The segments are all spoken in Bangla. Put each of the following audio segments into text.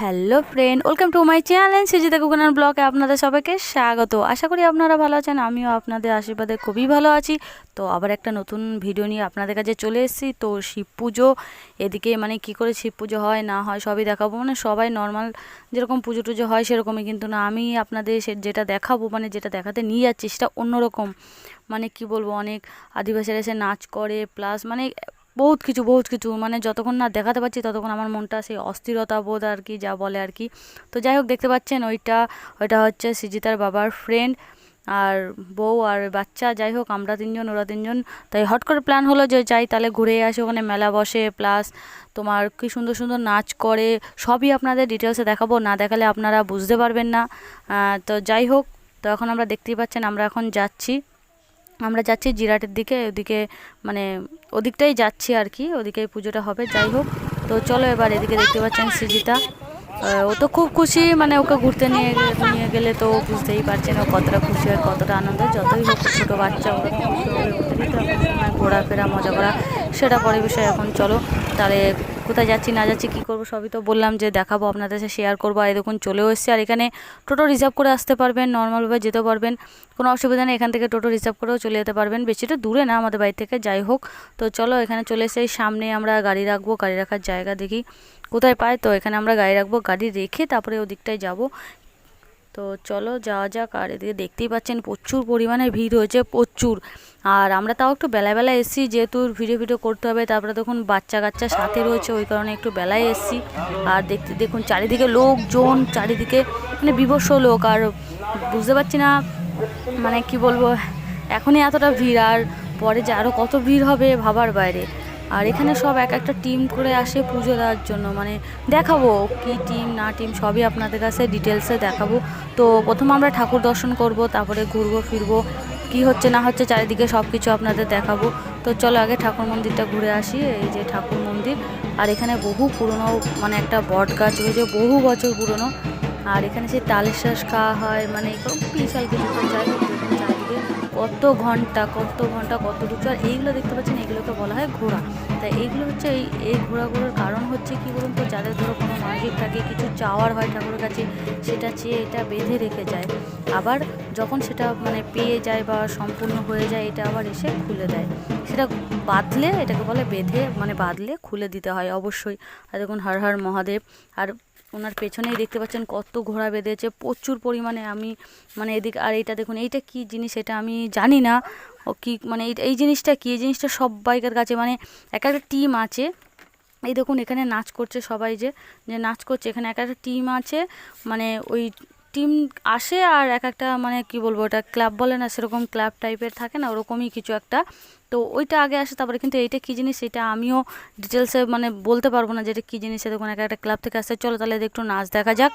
Hello friend, welcome to my channel Sujita কুকুনার ব্লগে আপনাদের সবাইকে স্বাগত। আশা করি আপনারা ভালো আছেন, আমিও আপনাদের আশীর্বাদে খুবই ভালো আছি। তো আবার একটা নতুন ভিডিও নিয়ে আপনাদের কাছে চলে এসেছি। তো শিব পুজো, এদিকে মানে কি করে শিব পুজো হয়, না হয় সবই দেখাবো। মানে সবাই নর্মাল যেরকম পুজো টুজো হয় সেরকমই কিন্তু না, আমি আপনাদের যেটা দেখাবো মানে যেটা দেখাতে নিয়ে যাচ্ছি সেটা অন্যরকম। মানে কি বলব, অনেক আদিবাসীরা এসে নাচ করে প্লাস মানে বহুত কিছু বহুত কিছু। মানে যতক্ষণ না দেখাতে পারছি ততক্ষণ আমার মনটা সেই অস্থিরতা বোধ আর কি, যা বলে আর কি। তো যাই হোক, দেখতে পাচ্ছেন ওইটা ওইটা হচ্ছে সৃজিতার বাবার ফ্রেন্ড আর বউ আর বাচ্চা। যাই হোক, আমরা তিনজন, ওরা তিনজন। তাই হট করে প্ল্যান হলো যে যাই, তাহলে ঘুরে আসি, ওখানে মেলা বসে প্লাস তোমার কি সুন্দর সুন্দর নাচ করে, সবই আপনাদের ডিটেলসে দেখাবো। না দেখালে আপনারা বুঝতে পারবেন না। তো যাই হোক, তো এখন আমরা দেখতেই পাচ্ছেন, আমরা এখন যাচ্ছি। আমরা যাচ্ছি জিরাটের দিকে, ওদিকে মানে ওদিকটাই যাচ্ছি আর কি, ওদিকেই পুজোটা হবে, যাই হোক। তো চলো এবার এদিকে দেখতে পাচ্ছেন সৃজিতা। ও তো খুব খুশি মানে ওকে ঘুরতে নিয়ে নিয়ে গেলে তো বুঝতেই পারছেন, ও কতটা খুশি হয় কতটা আনন্দ। যতই হোক ছোটো বাচ্চা ওরা ঘোরাফেরা, মজা করা, সেটা পরে বিষয়। এখন চলো, তাহলে কোথায় যাচ্ছি, না যাচ্ছি, কী করব, সবই তো বললাম যে দেখাবো, আপনাদের সাথে শেয়ার করব। আর দেখুন, চলেও এসেছি। আর এখানে টোটো রিজার্ভ করে আসতে পারবেন নর্মালভাবে যেতে পারবেন। কোনো অসুবিধা নেই, এখান থেকে টোটো রিজার্ভ করেও চলে যেতে পারবেন। বেশিটা দূরে না আমাদের বাড়ি থেকে, যাই হোক। তো চলো, এখানে চলে এসে সামনে আমরা গাড়ি রাখব, গাড়ি রাখার জায়গা দেখি। কোথায় পাই? তো এখানে আমরা গাড়ি রাখব, গাড়ি রেখে তারপরে ওদিকটায় যাব। তো চলো যাওয়া যাক, আর এদিকে দেখতেই পাচ্ছেন প্রচুর পরিমাণে ভিড় হয়েছে, প্রচুর। আর আমরা তাও একটু বেলাবেলা এসেছি, যেহেতু ভিডিও ভিডিও করতে হবে, তারপরে দেখুন বাচ্চা কাচ্চা সাথে রয়েছে, ওই কারণে একটু বেলায় এসেছি। আর দেখতে, দেখুন চারিদিকে লোকজন, চারিদিকে মানে বিভৎস লোক, আর বুঝতে পারছি না মানে কি বলব, এখনই এতটা ভিড়, আর পরে যে আরও কত ভিড় হবে ভাবার বাইরে। আর এখানে সব এক একটা টিম করে আসে পুজো দেওয়ার জন্য মানে দেখাবো কি টিম না টিম, সবই আপনাদের কাছে ডিটেলসে দেখাবো। তো প্রথম আমরা ঠাকুর দর্শন করব, তারপরে ঘুরবো, ফিরবো, কি হচ্ছে না হচ্ছে চারিদিকে সব কিছু আপনাদের দেখাবো। তো চলো আগে ঠাকুর মন্দিরটা ঘুরে আসি, এই যে ঠাকুর মন্দির। আর এখানে বহু পুরনো মানে একটা বট গাছ রয়েছে, বহু বছর পুরনো। আর এখানে সেই তালের শ্বাস খাওয়া হয় মানে বিশাল কিছু যাই কত ঘণ্টা কত ঘণ্টা, কত কিছু আর এইগুলো দেখতে পাচ্ছেন এগুলোকে বলা হয় ঘোড়া। তাই এইগুলো হচ্ছে এই এই ঘোড়াগুলোর কারণ হচ্ছে কি বলুন তো? যাদের ধরো কোনো মানসিক থাকে, কিছু চাওয়ার হয় ঠাকুরের কাছে, সেটা চেয়ে এটা বেঁধে রেখে যায়। আবার যখন সেটা মানে পেয়ে যায় বা সম্পূর্ণ হয়ে যায়, এটা আবার এসে খুলে দেয়। সেটা বাঁধলে, এটাকে বলে বেঁধে মানে বাঁধলে খুলে দিতে হয় অবশ্যই। আর দেখুন, হর হর মহাদেব। আর ওনার পেছনেই দেখতে পাচ্ছেন কত ঘোড়া বেঁধেছে, প্রচুর পরিমাণে। আমি মানে এদিকে, আর এইটা দেখুন, এইটা কি জিনিস এটা আমি জানি না। ও কী মানে এই- এই জিনিসটা কী? এই জিনিসটা সবাইকার কাছে মানে এক একটা টিম আছে। এই দেখুন, এখানে নাচ করছে সবাই যে যে নাচ করছে, এখানে এক একটা টিম আছে। মানে ওই টিম আসে আর এক একটা মানে কি বলব, ওটা ক্লাব বলে না, সেরকম ক্লাব টাইপের থাকে না, ওরকমই কিছু একটা। তো ওইটা আগে আসে, তারপরে কিন্তু এইটা কী জিনিস এটা আমিও ডিটেলসে মানে বলতে পারব না যে এটা কী জিনিস দেখুন এক একটা ক্লাব থেকে আসতে চলো তাহলে একটু নাচ দেখা যাক।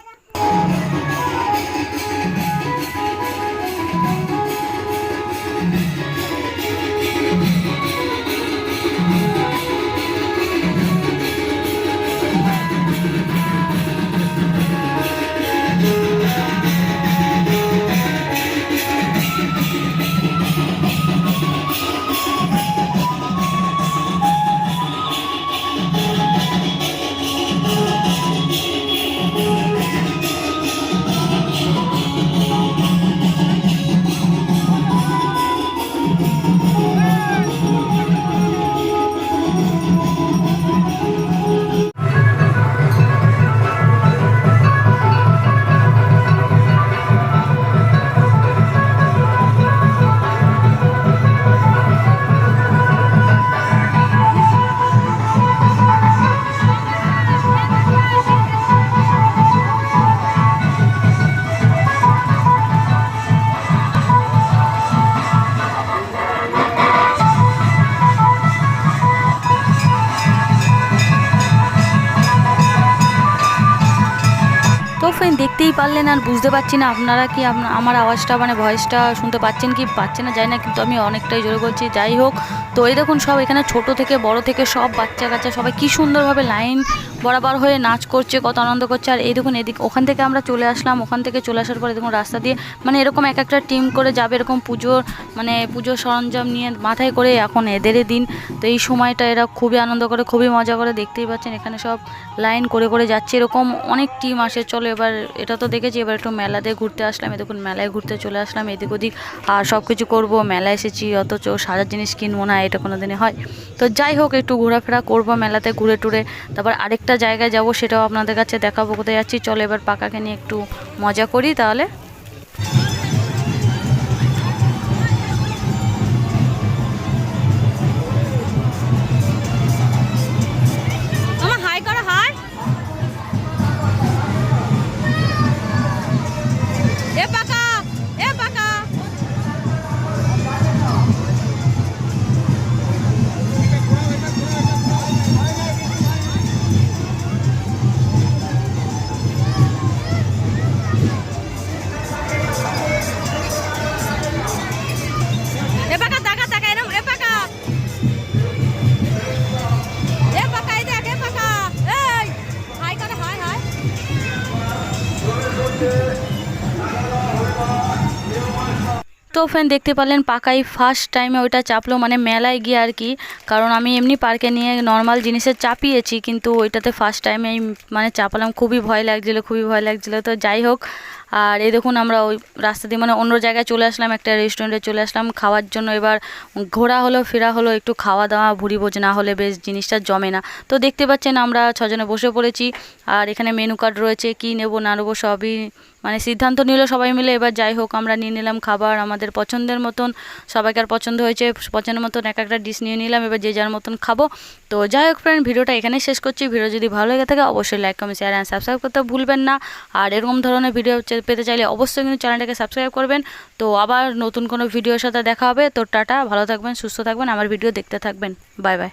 দেখতেই পারলেন আর বুঝতে পারছি না আপনারা কি আমার আওয়াজটা মানে ভয়েসটা শুনতে পাচ্ছেন কি পাচ্ছে না যায় না, কিন্তু আমি অনেকটাই জোরে করছি যাই হোক, তো এই দেখুন সব এখানে ছোট থেকে বড় থেকে সব বাচ্চা কাচ্চা সবাই কি সুন্দরভাবে লাইন বরাবর হয়ে নাচ করছে, কত আনন্দ করছে। আর এই দেখুন এদিক ওখান থেকে আমরা চলে আসলাম। ওখান থেকে চলে আসার পরে দেখুন রাস্তা দিয়ে মানে এরকম এক একটা টিম করে যাবে এরকম পুজোর মানে পুজোর সরঞ্জাম নিয়ে মাথায় করে এখন এদেরই দিন। তো এই সময়টা এরা খুবই আনন্দ করে, খুবই মজা করে দেখতেই পাচ্ছেন। এখানে সব লাইন করে করে যাচ্ছে। এরকম অনেক টিম আসে। চলো এবার এটা তো দেখেছি, এবার একটু মেলাতে ঘুরতে আসলাম। এ দেখুন মেলায় ঘুরতে চলে আসলাম। এদিক ওদিক আর সব কিছু করব। মেলায় এসেছি, অথচ সাজার জিনিস কিনবো না, এটা কোনো দিনে হয়। তো যাই হোক, একটু ঘোরাফেরা করব মেলাতে, ঘুরে টুরে। তারপর আরেকটা জায়গায় যাব সেটাও আপনাদের কাছে দেখাবো, কোথায় যাচ্ছি, চলো এবার পাকাকে নিয়ে একটু মজা করি তাহলে। তো ফ্রেন্ড দেখতে পারলেন, পাকাই ফার্স্ট টাইমে ওইটা চাপলো মানে মেলায় গিয়ে আর কি। কারণ আমি এমনি পার্কে নিয়ে নর্মাল জিনিসের চাপিয়েছি, কিন্তু ওইটাতে ফার্স্ট টাইমে মানে চাপালাম, খুবই ভয় লাগছিল, খুবই ভয় লাগছিল। তো যাই হোক, আর এই দেখুন আমরা ওই রাস্তা দিয়ে মানে অন্য জায়গায় চলে আসলাম, একটা রেস্টুরেন্টে চলে আসলাম। খাওয়ার জন্য এবার ঘোরা হলো, ফেরা হলো, একটু খাওয়া দাওয়া ভুড়ি না হলে বেশ জিনিসটা জমে না। তো দেখতে পাচ্ছেন আমরা ছজনে বসে পড়েছি, আর এখানে মেনু কার্ড রয়েছে, কি নেব না নেব সবই মানে সিদ্ধান্ত নিল সবাই মিলে, এবার যাই হোক, আমরা নিয়ে নিলাম খাবার, আমাদের পছন্দের মতন, সবাইকার পছন্দ হয়েছে, পছন্দের মতন এক একটা ডিশ নিয়ে নিলাম, এবার যে যার মতন খাব। তো যাই হোক ফ্রেন্ড ভিডিওটা এখানেই শেষ করছি। ভিডিও যদি ভালো লেগে থাকে, অবশ্যই like comment share and subscribe করতে ভুলবেন না। আর এরকম ধরনের ভিডিও পেতে চাইলে অবশ্যই কিন্তু চ্যানেলটাকে সাবস্ক্রাইব করবেন। তো আবার নতুন কোনো ভিডিওর সাথে দেখা হবে। তো টাটা, ভালো থাকবেন, সুস্থ থাকবেন, আমার ভিডিও দেখতে থাকবেন। Bye bye